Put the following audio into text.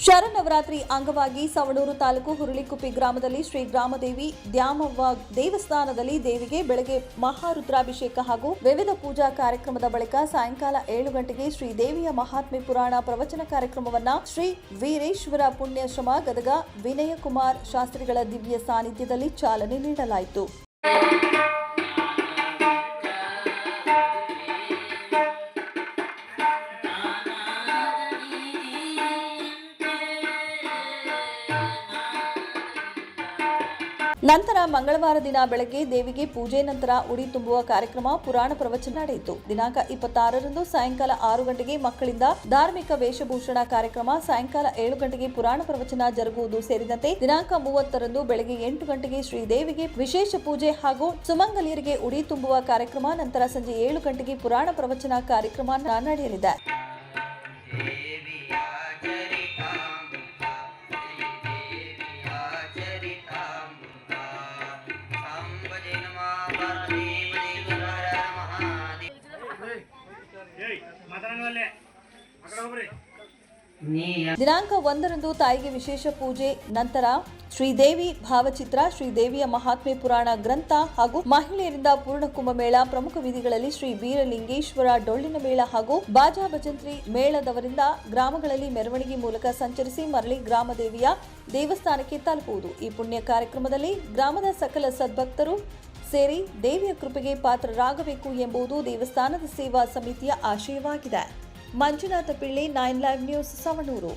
ಶರನ್ನವರಾತ್ರಿ ಅಂಗವಾಗಿ ಸವಣೂರು ತಾಲೂಕು ಹುರುಳಿಕುಪ್ಪಿ ಗ್ರಾಮದಲ್ಲಿ ಶ್ರೀ ಗ್ರಾಮದೇವಿ ದ್ಯಾಮವ್ವ ದೇವಸ್ಥಾನದಲ್ಲಿ ದೇವಿಗೆ ಬೆಳಗ್ಗೆ ಮಹಾರುದ್ರಾಭಿಷೇಕ ಹಾಗೂ ವಿವಿಧ ಪೂಜಾ ಕಾರ್ಯಕ್ರಮದ ಬಳಿಕ ಸಾಯಂಕಾಲ ಏಳು ಗಂಟೆಗೆ ಶ್ರೀ ದೇವಿಯ ಮಹಾತ್ಮೆ ಪುರಾಣ ಪ್ರವಚನ ಕಾರ್ಯಕ್ರಮವನ್ನ ಶ್ರೀ ವೀರೇಶ್ವರ ಪುಣ್ಯಶ್ರಮ ಗದಗ ವಿನಯಕುಮಾರ್ ಶಾಸ್ತ್ರಿಗಳ ದಿವ್ಯ ಸಾನ್ನಿಧ್ಯದಲ್ಲಿ ಚಾಲನೆ ನೀಡಲಾಯಿತು. ನಂತರ ಮಂಗಳವಾರ ದಿನ ಬೆಳಗ್ಗೆ ದೇವಿಗೆ ಪೂಜೆ ನಂತರ ಉಡಿ ತುಂಬುವ ಕಾರ್ಯಕ್ರಮ ಪುರಾಣ ಪ್ರವಚನ ನಡೆಯಿತು. ದಿನಾಂಕ ಇಪ್ಪತ್ತಾರರಂದು ಸಾಯಂಕಾಲ ಆರು ಗಂಟೆಗೆ ಮಕ್ಕಳಿಂದ ಧಾರ್ಮಿಕ ವೇಷಭೂಷಣ ಕಾರ್ಯಕ್ರಮ ಸಾಯಂಕಾಲ ಏಳು ಗಂಟೆಗೆ ಪುರಾಣ ಪ್ರವಚನ ಜರುಗುವುದು ಸೇರಿದಂತೆ ದಿನಾಂಕ ಮೂವತ್ತರಂದು ಬೆಳಗ್ಗೆ ಎಂಟು ಗಂಟೆಗೆ ಶ್ರೀದೇವಿಗೆ ವಿಶೇಷ ಪೂಜೆ ಹಾಗೂ ಸುಮಂಗಲಿಯರಿಗೆ ಉಡಿ ತುಂಬುವ ಕಾರ್ಯಕ್ರಮ, ನಂತರ ಸಂಜೆ ಏಳು ಗಂಟೆಗೆ ಪುರಾಣ ಪ್ರವಚನ ಕಾರ್ಯಕ್ರಮ ನಡೆಯಲಿದೆ. ದಿನಾಂಕ ಒಂದರಂದು ತಾಯಿಗೆ ವಿಶೇಷ ಪೂಜೆ ನಂತರ ಶ್ರೀದೇವಿ ಭಾವಚಿತ್ರ ಶ್ರೀದೇವಿಯ ಮಹಾತ್ಮೆ ಪುರಾಣ ಗ್ರಂಥ ಹಾಗೂ ಮಹಿಳೆಯರಿಂದ ಪೂರ್ಣ ಕುಂಭಮೇಳ ಪ್ರಮುಖ ವಿಧಿಗಳಲ್ಲಿ ಶ್ರೀ ವೀರಲಿಂಗೇಶ್ವರ ಡೊಳ್ಳಿನ ಮೇಳ ಹಾಗೂ ಬಾಜಾ ಭಜಂತ್ರಿ ಮೇಳದವರಿಂದ ಗ್ರಾಮಗಳಲ್ಲಿ ಮೆರವಣಿಗೆ ಮೂಲಕ ಸಂಚರಿಸಿ ಮರಳಿ ಗ್ರಾಮದೇವಿಯ ದೇವಸ್ಥಾನಕ್ಕೆ ತಲುಪುವುದು. ಈ ಪುಣ್ಯ ಕಾರ್ಯಕ್ರಮದಲ್ಲಿ ಗ್ರಾಮದ ಸಕಲ ಸದ್ಭಕ್ತರು ಸೇರಿ ದೇವಿಯ ಕೃಪೆಗೆ ಪಾತ್ರರಾಗಬೇಕು ಎಂಬುದು ದೇವಸ್ಥಾನದ ಸೇವಾ ಸಮಿತಿಯ ಆಶಯವಾಗಿದೆ. Manjunatha Pilli, nine live news, Savanur.